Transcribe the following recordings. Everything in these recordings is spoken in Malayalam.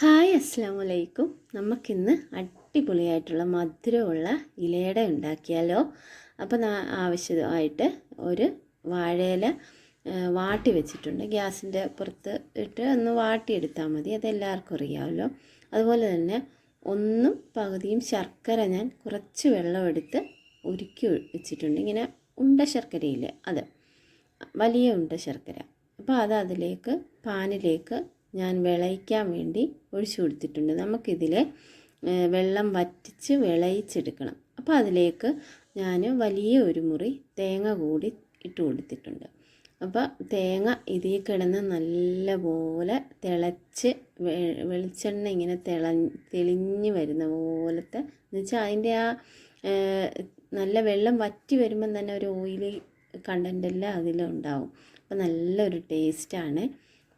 ഹായ് അസ്സാം വലൈക്കും നമുക്കിന്ന് അടിപൊളിയായിട്ടുള്ള മധുരമുള്ള ഇലയട ഉണ്ടാക്കിയാലോ? അപ്പോൾ ആവശ്യമായിട്ട് ഒരു വാഴയില വാട്ടി വെച്ചിട്ടുണ്ട്. ഗ്യാസിന്റെ പുറത്ത് ഇട്ട് ഒന്ന് വാട്ടിയെടുത്താൽ മതി. അതെല്ലാവർക്കും അറിയാമല്ലോ. അതുപോലെ തന്നെ ഒന്നും പകുതിയും ശർക്കര ഞാൻ കുറച്ച് വെള്ളം എടുത്ത് ഉരുക്കി വെച്ചിട്ടുണ്ട്. ഇങ്ങനെ ഉണ്ട ശർക്കരയില്ലേ അത്. വലിയ ഉണ്ട ശർക്കര. അപ്പോൾ അത് അതിലേക്ക് പാനിലേക്ക് ഞാൻ വിളയിക്കാൻ വേണ്ടി ഒഴിച്ചു കൊടുത്തിട്ടുണ്ട്. നമുക്കിതിൽ വെള്ളം വറ്റിച്ച് വിളയിച്ചെടുക്കണം. അപ്പോൾ അതിലേക്ക് ഞാൻ വലിയ ഒരു മുറി തേങ്ങ കൂടി ഇട്ട് കൊടുത്തിട്ടുണ്ട്. അപ്പോൾ തേങ്ങ ഇതിൽ കിടന്ന് നല്ലപോലെ തിളച്ച് വെളിച്ചെണ്ണ ഇങ്ങനെ തിള തെളിഞ്ഞ് വരുന്ന പോലത്തെ എന്ന് വെച്ചാൽ അതിന്റെ ആ നല്ല വെള്ളം വറ്റി വരുമ്പം തന്നെ ഒരു ഓയിലി കണ്ടന്റ് എല്ലാം അതിലുണ്ടാവും. അപ്പോൾ നല്ലൊരു ടേസ്റ്റാണ്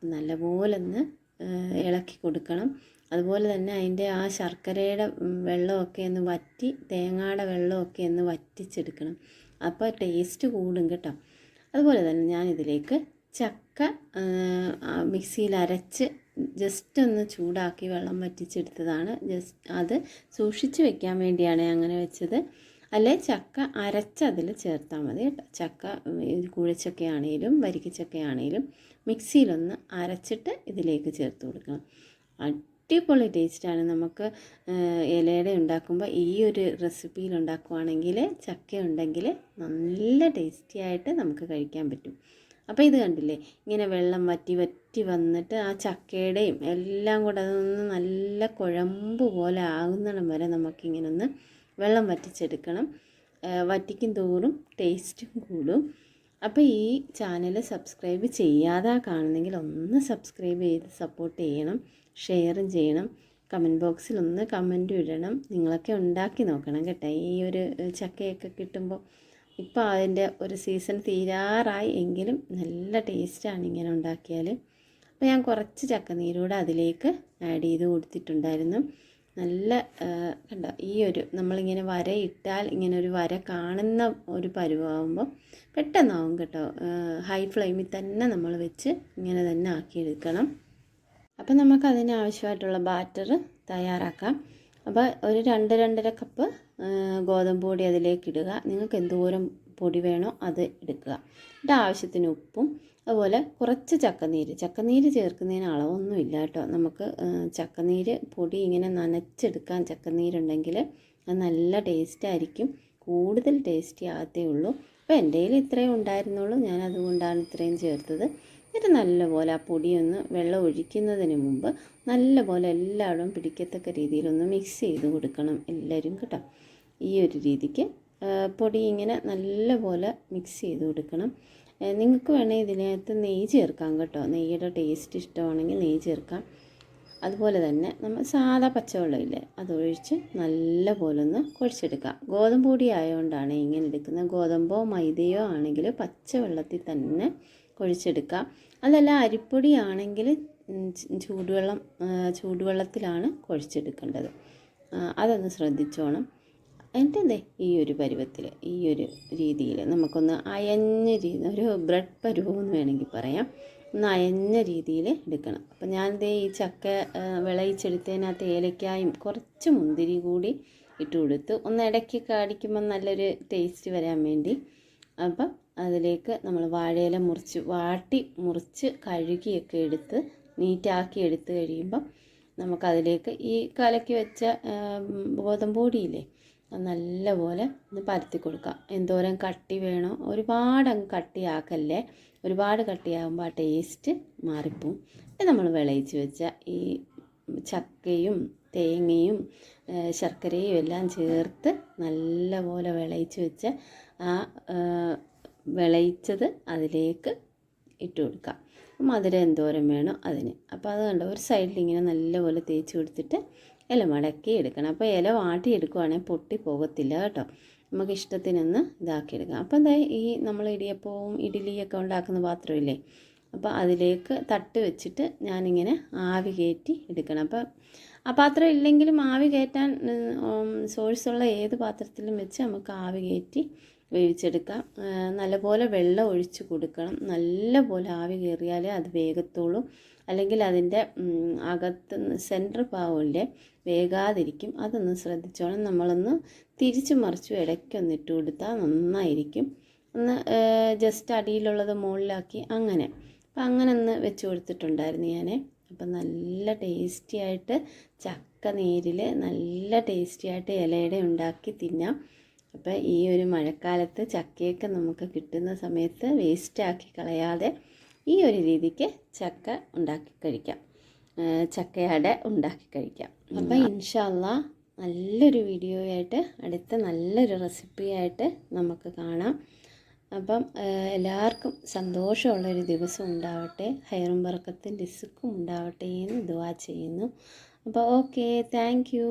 നല്ലപോലെ ഒന്ന് ഇളക്കി കൊടുക്കണം. അതുപോലെ തന്നെ അതിന്റെ ആ ശർക്കരയുടെ വെള്ളമൊക്കെ ഒന്ന് വറ്റി തേങ്ങയുടെ വെള്ളമൊക്കെ ഒന്ന് വറ്റിച്ചെടുക്കണം. അപ്പോൾ ടേസ്റ്റ് കൂടും കേട്ടോ. അതുപോലെ തന്നെ ഞാനിതിലേക്ക് ചക്ക മിക്സിയിൽ അരച്ച് ജസ്റ്റ് ഒന്ന് ചൂടാക്കി വെള്ളം വറ്റിച്ചെടുത്തതാണ്. ജസ്റ്റ് അത് സൂക്ഷിച്ച് വെക്കാൻ വേണ്ടിയാണ് അങ്ങനെ വെച്ചത്. അല്ലെ ചക്ക അരച്ച് അതിൽ ചേർത്താൽ മതി കേട്ടോ. ചക്ക കുഴിച്ചക്കയാണേലും വരിക്കച്ചക്കയാണേലും മിക്സിയിലൊന്ന് അരച്ചിട്ട് ഇതിലേക്ക് ചേർത്ത് കൊടുക്കണം. അടിപൊളി ടേസ്റ്റാണ്. നമുക്ക് ഇലയുടെ ഉണ്ടാക്കുമ്പോൾ ഈ ഒരു റെസിപ്പിയിൽ ഉണ്ടാക്കുവാണെങ്കിൽ ചക്ക ഉണ്ടെങ്കിൽ നല്ല ടേസ്റ്റി ആയിട്ട് നമുക്ക് കഴിക്കാൻ പറ്റും. അപ്പോൾ ഇത് കണ്ടില്ലേ? ഇങ്ങനെ വെള്ളം വറ്റി വറ്റി വന്നിട്ട് ആ ചക്കയുടെയും എല്ലാം കൂടെ അതൊന്ന് നല്ല കുഴമ്പ് പോലെ ആകുന്നിടം വരെ നമുക്കിങ്ങനെ ഒന്ന് വെള്ളം വറ്റിച്ചെടുക്കണം. വറ്റിക്കും തോറും ടേസ്റ്റും കൂടും. അപ്പോൾ ഈ ചാനൽ സബ്സ്ക്രൈബ് ചെയ്യാതെ കാണുന്നെങ്കിൽ ഒന്ന് സബ്സ്ക്രൈബ് ചെയ്ത് സപ്പോർട്ട് ചെയ്യണം. ഷെയറും ചെയ്യണം. കമന്റ് ബോക്സിൽ ഒന്ന് കമന്റും ഇടണം. നിങ്ങളൊക്കെ ഉണ്ടാക്കി നോക്കണം കേട്ടോ. ഈ ഒരു ചക്കയൊക്കെ കിട്ടുമ്പോൾ ഇപ്പോൾ അതിന്റെ ഒരു സീസൺ തീരാറായി എങ്കിലും നല്ല ടേസ്റ്റാണ് ഇങ്ങനെ ഉണ്ടാക്കിയാൽ അപ്പോൾ ഞാൻ കുറച്ച് ചക്ക ചക്കനീരൂടെ അതിലേക്ക് ആഡ് ചെയ്ത് കൊടുത്തിട്ടുണ്ടായിരുന്നു. നല്ല കണ്ട ഈ ഒരു നമ്മളിങ്ങനെ വര ഇട്ടാൽ ഇങ്ങനെ ഒരു വര കാണുന്ന ഒരു പരുവാകുമ്പോൾ പെട്ടെന്നാവും കേട്ടോ. ഹൈ ഫ്ലെയിമിൽ തന്നെ നമ്മൾ വെച്ച് ഇങ്ങനെ തന്നെ ആക്കിയെടുക്കണം. അപ്പം നമുക്ക് അതിന് ആവശ്യമായിട്ടുള്ള ബാറ്റർ തയ്യാറാക്കാം. അപ്പോൾ ഒരു രണ്ട് രണ്ടര കപ്പ് ഗോതമ്പ് പൊടി അതിലേക്ക് ഇടുക. നിങ്ങൾക്ക് എന്തോരം പൊടി വേണോ അത് എടുക്കുക. എന്നിട്ട് ആവശ്യത്തിന് ഉപ്പും അതുപോലെ കുറച്ച് ചക്കനീര്. ചക്കനീര് ചേർക്കുന്നതിന് അളവൊന്നുമില്ല കേട്ടോ. നമുക്ക് ചക്കനീര് പൊടി ഇങ്ങനെ നനച്ചെടുക്കാൻ ചക്കനീരുണ്ടെങ്കിൽ അത് നല്ല ടേസ്റ്റ് ആയിരിക്കും. കൂടുതൽ ടേസ്റ്റി ആകത്തേ ഉള്ളൂ. അപ്പോൾ എന്റെ കയ്യിൽ ഇത്രയും ഉണ്ടായിരുന്നുള്ളൂ. ഞാൻ അതുകൊണ്ടാണ് ഇത്രയും ചേർത്തത്. എന്നിട്ട് നല്ലപോലെ ആ പൊടിയൊന്ന് വെള്ളം ഒഴിക്കുന്നതിന് മുമ്പ് നല്ലപോലെ എല്ലാവരും പിടിക്കത്തക്ക രീതിയിലൊന്ന് മിക്സ് ചെയ്ത് കൊടുക്കണം എല്ലാവരും കേട്ടോ. ഈ ഒരു രീതിക്ക് പൊടി ഇങ്ങനെ നല്ലപോലെ മിക്സ് ചെയ്ത് കൊടുക്കണം. നിങ്ങൾക്ക് വേണമെങ്കിൽ ഇതിനകത്ത് നെയ്യ് ചേർക്കാം കേട്ടോ. നെയ്യുടെ ടേസ്റ്റ് ഇഷ്ടമാണെങ്കിൽ നെയ്യ് ചേർക്കാം. അതുപോലെ തന്നെ നമ്മൾ സാധാ പച്ചവെള്ളമില്ലേ അതൊഴിച്ച് നല്ലപോലെ ഒന്ന് കുഴച്ചെടുക്കാം. ഗോതമ്പ് പൊടി ആയതുകൊണ്ടാണ് ഇങ്ങനെ എടുക്കുന്നത്. ഗോതമ്പോ മൈദയോ ആണെങ്കിൽ പച്ചവെള്ളത്തിൽ തന്നെ കുഴിച്ചെടുക്കാം. അതല്ല അരിപ്പൊടി ആണെങ്കിൽ ചൂടുവെള്ളം ചൂടുവെള്ളത്തിലാണ് കുഴച്ചെടുക്കേണ്ടത്. അതൊന്ന് ശ്രദ്ധിച്ചോണം. എന്നിട്ട് ഈ ഒരു പരുവത്തിൽ ഈ ഒരു രീതിയിൽ നമുക്കൊന്ന് അയഞ്ഞ രീതി ഒരു ബ്രെഡ് പരുവെന്ന് വേണമെങ്കിൽ പറയാം. ഒന്ന് അയഞ്ഞ രീതിയിൽ എടുക്കണം. അപ്പം ദേ ഈ ചക്ക വിളയിച്ചെടുത്തതിനകത്ത് ഏലക്കായും കുറച്ച് മുന്തിരി കൂടി ഇട്ട് കൊടുത്തു ഒന്ന് ഇടയ്ക്ക് കാടിക്കുമ്പോൾ നല്ലൊരു ടേസ്റ്റ് വരാൻ വേണ്ടി അപ്പം അതിലേക്ക് നമ്മൾ വാഴയില മുറിച്ച് വാട്ടി മുറിച്ച് കഴുകിയൊക്കെ എടുത്ത് നീറ്റാക്കി എടുത്ത് കഴിയുമ്പം നമുക്കതിലേക്ക് ഈ കലക്കി വെച്ച ഗോതമ്പ് പൊടിയില്ലേ നല്ലപോലെ ഒന്ന് പരത്തി കൊടുക്കുക എന്തോരം കട്ടി വേണോ ഒരുപാട് അങ്ങ് കട്ടിയാക്കല്ലേ? ഒരുപാട് കട്ടിയാകുമ്പോൾ ആ ടേസ്റ്റ് മാറിപ്പോവും. ഇത് നമ്മൾ വിളയിച്ച് വെച്ച ഈ ചക്കയും തേങ്ങയും ശർക്കരയും എല്ലാം ചേർത്ത് നല്ലപോലെ വിളയിച്ച് വെച്ച ആ വിളയിച്ചത് അതിലേക്ക് ഇട്ട് കൊടുക്കുക മധുരം എന്തോരം വേണോ അതിന്. അപ്പോൾ അത് കണ്ടോ ഒരു സൈഡിൽ ഇങ്ങനെ നല്ലപോലെ തേച്ച് കൊടുത്തിട്ട് ഇല മടക്കി എടുക്കണം. അപ്പോൾ ഇല വാട്ടി എടുക്കുവാണെങ്കിൽ പൊട്ടി പോകത്തില്ല കേട്ടോ. നമുക്ക് ഇഷ്ടത്തിനൊന്ന് ഇതാക്കി എടുക്കാം അപ്പോൾ എന്താ ഈ നമ്മൾ ഇടിയപ്പവും ഇഡ്ഡലിയൊക്കെ ഉണ്ടാക്കുന്ന പാത്രമില്ലേ? അപ്പോൾ അതിലേക്ക് തട്ട് വെച്ചിട്ട് ഞാനിങ്ങനെ ആവി കയറ്റി എടുക്കണം. അപ്പോൾ ആ പാത്രം ഇല്ലെങ്കിലും ആവി കയറ്റാൻ സോഴ്സുള്ള ഏത് പാത്രത്തിലും വെച്ച് നമുക്ക് ആവി കയറ്റി വേവിച്ചെടുക്കാം. നല്ലപോലെ വെള്ളം ഒഴിച്ച് കൊടുക്കണം. നല്ലപോലെ ആവി കയറിയാലേ അത് വേഗത്തുള്ളൂ അല്ലെങ്കിൽ അതിന്റെ അകത്ത് സെന്റർ പാവിന്റെ വേകാതിരിക്കും. അതൊന്ന് ശ്രദ്ധിച്ചോണം. നമ്മളൊന്ന് തിരിച്ചു മറിച്ചു ഇടയ്ക്കൊന്ന് ഇട്ട് കൊടുത്താൽ നന്നായിരിക്കും. ഒന്ന് ജസ്റ്റ് അടിയിലുള്ളത് മുകളിലാക്കി അങ്ങനെ. അപ്പം അങ്ങനെ ഒന്ന് വെച്ച് കൊടുത്തിട്ടുണ്ടായിരുന്നു ഞാൻ അപ്പം നല്ല ടേസ്റ്റി ആയിട്ട് ചക്ക നീരിൽ നല്ല ടേസ്റ്റി ആയിട്ട് ഇലയുടെ ഉണ്ടാക്കി തിന്നാം. അപ്പോൾ ഈ ഒരു മഴക്കാലത്ത് ചക്കയൊക്കെ നമുക്ക് കിട്ടുന്ന സമയത്ത് വേസ്റ്റാക്കി കളയാതെ ഈ ഒരു രീതിക്ക് ചക്ക ഉണ്ടാക്കി കഴിക്കാം. ചക്കയട ഉണ്ടാക്കി കഴിക്കാം. അപ്പം ഇൻഷല്ല നല്ലൊരു വീഡിയോ ആയിട്ട് അടുത്ത നല്ലൊരു റെസിപ്പിയായിട്ട് നമുക്ക് കാണാം. അപ്പം എല്ലാവർക്കും സന്തോഷമുള്ളൊരു ദിവസം ഉണ്ടാവട്ടെ. ഹൈറും ബർക്കത്തും സുഖം ഉണ്ടാവട്ടെ എന്ന് ദുവാ ചെയ്യുന്നു. അപ്പോൾ ഓക്കെ താങ്ക് യു.